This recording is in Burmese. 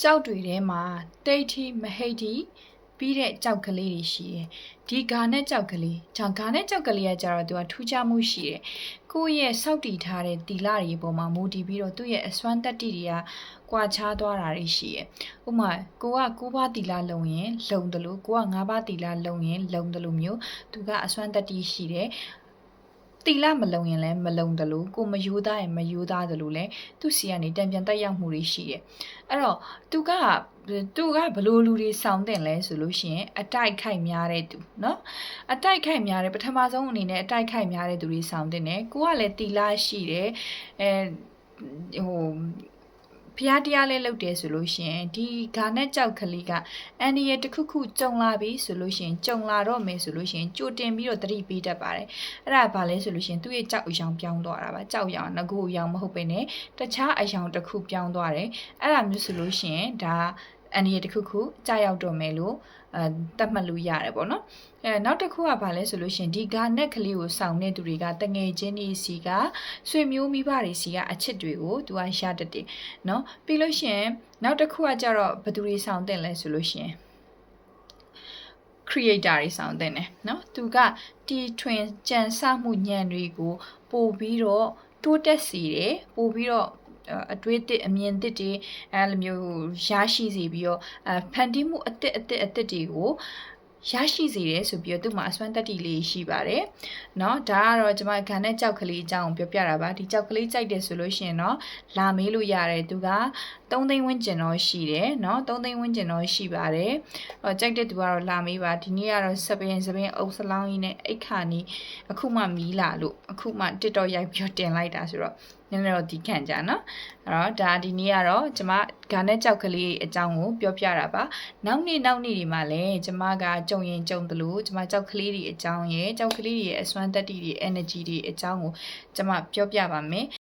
ကြောက်တွေထဲမှာတိတ်ထီမဟိတ်ထီပြီးတဲ့ကြောက်ကလေးတွေရှိတယ်ဒီဂါနဲ့ကြောက်ကလေးဂျာဂါနဲ့ကြောက်ကလေးကကြတော့သူကထူးခြားမှုရှိတယ်ကိုယ့်ရဲ့စောက်တည်ထားတဲ့တီလာတွေပေါ်မှာမူတည်ပြီးတော့သူ့ရဲ့အစွမ်းတက်တီတွေကကွာခြားသွားတာတွေရှိတယ်ဥပမာကိုက9ပါးတီလာလုံရင်လုံတယ်လို့ကိုက9ပါးတီလာလုံရင်လုံတယ်လို့မျိုးသူကအစွမ်းတက်တီရှိတယ် တီလာမလုံရင်လည်းမလုံတယ်လို့ကိုမယိုးသားရင်မယိုးသားတယ်လို့လည်းသူ့စီကနေတံပြန်တက်ရောက်မှုတွေရှိတယ်အဲ့တော့သူကသူကဘလို့လူတွေစောင်းတင်လဲဆိုလို့ရှိရင်အတိုက်ခိုက်များတဲ့သူเนาะအတိုက်ခိုက်များတဲ့ပထမဆုံးအနေနဲ့အတိုက်ခိုက်များတဲ့သူတွေစောင်းတင်တယ်ကိုကလည်းတီလာရှိတယ်အဲဟို ဖျားတရားလေးလုပ်တယ်ဆိုလို့ရှိရင်ဒီဂါနဲ့ကြောက်ကလေးကအန်ဒီရဲ့တစ်ခုခုကြုံလာပြီဆိုလို့ရှိရင်ကြုံလာတော့မယ်ဆိုလို့ရှိရင်ကြိုတင်ပြီးတော့သတိပေးတတ်ပါတယ်အဲ့ဒါဘာလဲဆိုလို့ရှိရင်သူ့ရဲ့ကြောက်အယောင်ပြောင်းသွားတာပါကြောက်ရောင်ငကိုအယောင်မဟုတ်ပဲねတခြားအယောင်တစ်ခုပြောင်းသွားတယ်အဲ့ဒါမျိုးဆိုလို့ရှိရင်ဒါ အန္တရာယ်တစ်ခုခုကြာရောက်တော့မယ်လို့အဲတတ်မှတ်လို့ရတယ်ပေါ့နော်အဲနောက်တစ်ခုကဘာလဲဆိုလို့ရှင်ဒီဂါနက်ကလေးကိုစောင့်နေသူတွေကတငယ်ချင်းတွေစီကဆွေမျိုးမိဘတွေစီကအချစ်တွေကိုသူကရတတ်တယ်နော်ပြီးလို့ရှင်နောက်တစ်ခုကကြတော့ဘသူတွေစောင့်တင်လဲဆိုလို့ရှင် creator တွေစောင့်တင်တယ်နော်သူက T twin ကြံစမှုညံတွေကိုပို့ပြီးတော့တိုးတက်စီတယ်ပို့ပြီးတော့ အတွေးတစ်အမြင်တစ်တွေအဲလိုမျိုးရရှိစေပြီးတော့အဖန်တီးမှုအစ်စ်အစ်စ်အစ်စ်တွေကိုရရှိစေတယ်ဆိုပြီးတော့သူ့မှာအစွမ်းတက်တီလေးရှိပါတယ်เนาะဒါကတော့ကျွန်မခံတဲ့ကြောက်ကလေးအကြောင်းကိုပြောပြတာပါဒီကြောက်ကလေးကြိုက်တယ်ဆိုလို့ရှိရင်တော့လာမေးလို့ရတယ်သူက3သိန်းဝန်းကျင်တော့ရှိတယ်เนาะ3သိန်းဝန်းကျင်တော့ရှိပါတယ်ဟောကြိုက်တဲ့သူကတော့လာမေးပါဒီနေ့ကတော့စပင်စပင်အုပ်စလောင်းကြီးနဲ့အိတ်ခါနီးအခုမှမီးလာလို့အခုမှ TikTok ရိုက်ပြီးတော့တင်လိုက်တာဆိုတော့ နည်းနည်းတော့ဒီခံကြနော်အဲ့တော့ဒါဒီနေ့ကတော့ကျမဂါနဲ့ကြောက်ကလေးအကြောင်းကိုပြောပြတာပါနောက်နေ့နောက်နေ့ဒီမှာလည်းကျမကကြုံရင်ကြုံတယ်လို့ကျမကြောက်ကလေးတွေအကြောင်းရယ်ကြောက်ကလေးတွေရဲ့အစွမ်းတက်တီတွေ energy တွေအကြောင်းကိုကျမပြောပြပါမယ်